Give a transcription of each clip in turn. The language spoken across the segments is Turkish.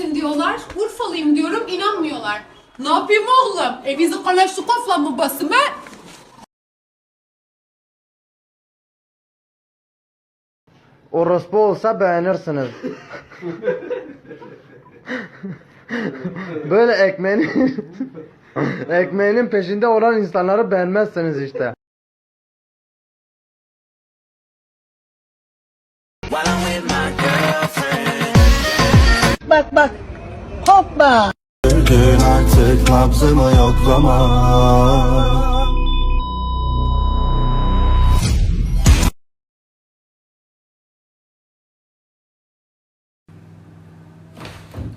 nerelisin diyorlar. Urfalıyım diyorum inanmıyorlar. Ne yapayım oğlum? Evizi Kalaşnikov'la mı basıma? Orospu olsa beğenirsiniz. Böyle ekmeğinin ekmeğinin peşinde olan insanları beğenmezsiniz işte. Bak bak. Hoppa. Gün artık nabzımı yoklama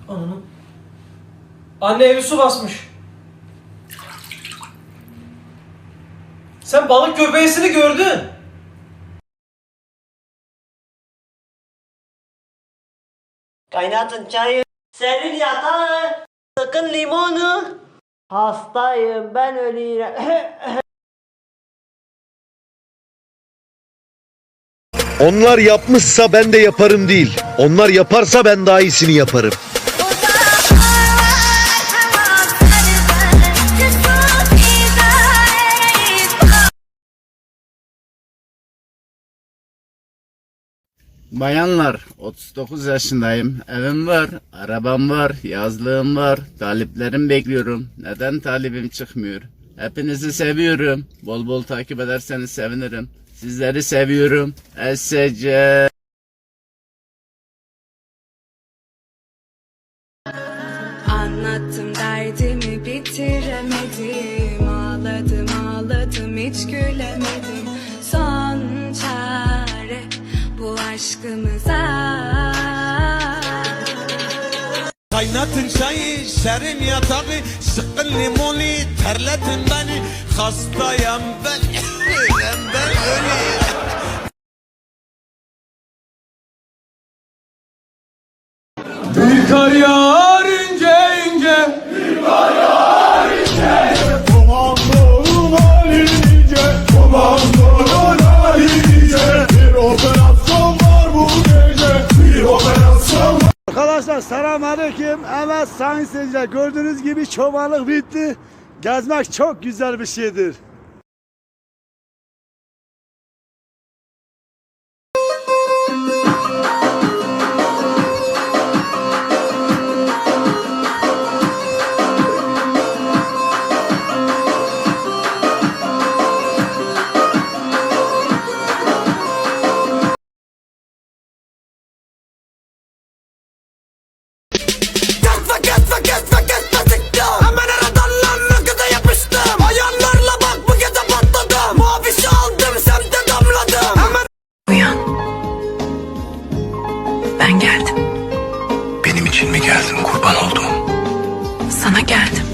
Ananı. Anne evi su basmış. Sen balık köpeğisini gördün. Kaynatın çayı. Serin yatağı. Sıkın limonu. Hastayım ben ölüyorum. Onlar yapmışsa ben de yaparım değil. Onlar yaparsa ben daha iyisini yaparım. Bayanlar 39 yaşındayım. Evim var, arabam var, yazlığım var. Taliplerim bekliyorum. Neden talibim çıkmıyor? Hepinizi seviyorum. Bol bol takip ederseniz sevinirim. Sizleri seviyorum. SC Anlattım derdimi aşkımıza. Kaynatın çayı, serin yatağı Sıkın limonu, terletin beni. Hastayım ben, ben, öleyim. Bir kar Arkadaşlar selamünaleyküm. Evet sayın seyirciler gördüğünüz gibi çobanlık bitti. Gezmek çok güzel bir şeydir. Ben geldim. Benim için mi geldin? Kurban oldum? sana geldim